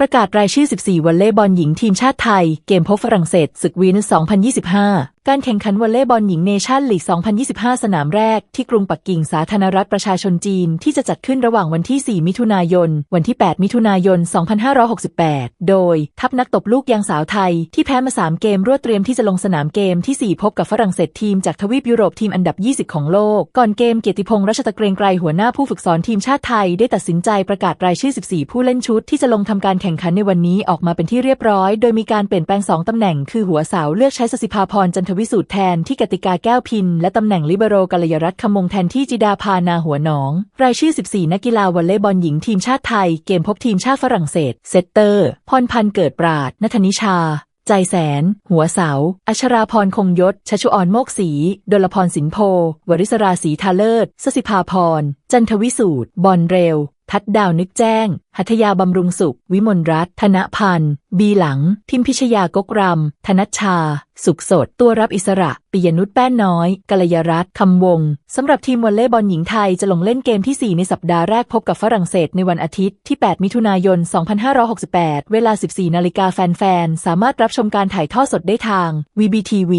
ประกาศรายชื่อ 14 วอลเลย์บอลหญิงทีมชาติไทย เกมพบฝรั่งเศสศึกวีนัส2025 การแข่งขันวอลเลย์บอลหญิงเนชั่นลีก 2025 สนามแรกที่กรุงปักกิ่งสาธารณรัฐประชาชนจีน ที่จะจัดขึ้นระหว่างวันที่ 4 มิถุนายน วันที่ 8 มิถุนายน 2568 โดย ทัพนักตบลูกยางสาวไทย ที่แพ้มา 3 เกมรวดเตรียมที่จะลงสนามเกมที่ 4 พบกับฝรั่งเศสทีมจากทวีปยุโรปทีมอันดับ 20 ของโลก ก่อนเกมเกียรติพงษ์รัชตะเกรงไกรหัวหน้าผู้ฝึกสอนทีมชาติไทย ได้ตัดสินใจประกาศรายชื่อ 14 ผู้เล่นชุดที่จะลงทำการแข่งขันในวันนี้ออกมาเป็นที่เรียบร้อย โดยมีการเปลี่ยนแปลง 2ตำแหน่งคือหัวเสาเลือกใช้สสิภาพรจันทวิสูตรแทนที่กติกาแก้วพิน และตำแหน่งลิเบโรกัลยรัตน์คำมงแทนที่จิดาพานาหัวหนอง รายชื่อ 14 นักกีฬาวอลเลย์บอลหญิงทีมชาติไทย เกมพบทีมชาติฝรั่งเศส เซตเตอร์ พรพันธ์เกิดปราดนัทนิชา ใจแสน หัวเสา อัชราพรคงยศ ชชุออนโมกศรีดลพรสินโพ วริศราศรีทาเลิศ สสิภาพร จันทวิสูตร บอลเร็ว ทัดดาวนึกแจ้ง หัทยาบำรุงสุข วิมลรัตน์ธนพันธ์ บีหลัง ทิมพิชยากกรำธนัชชา สุขสด ตัวรับอิสระ ปิยนุชแป้นน้อยกัลยรัตคำวง สำหรับทีมวอลเลย์บอลหญิงไทยจะลงเล่นเกมที่ 4 ในสัปดาห์แรกพบกับฝรั่งเศสในวันอาทิตย์ที่ 8 มิถุนายน 2568 เวลา 14 นาฬิกาแฟนๆ สามารถรับชมการถ่ายทอดสดได้ทาง VBTV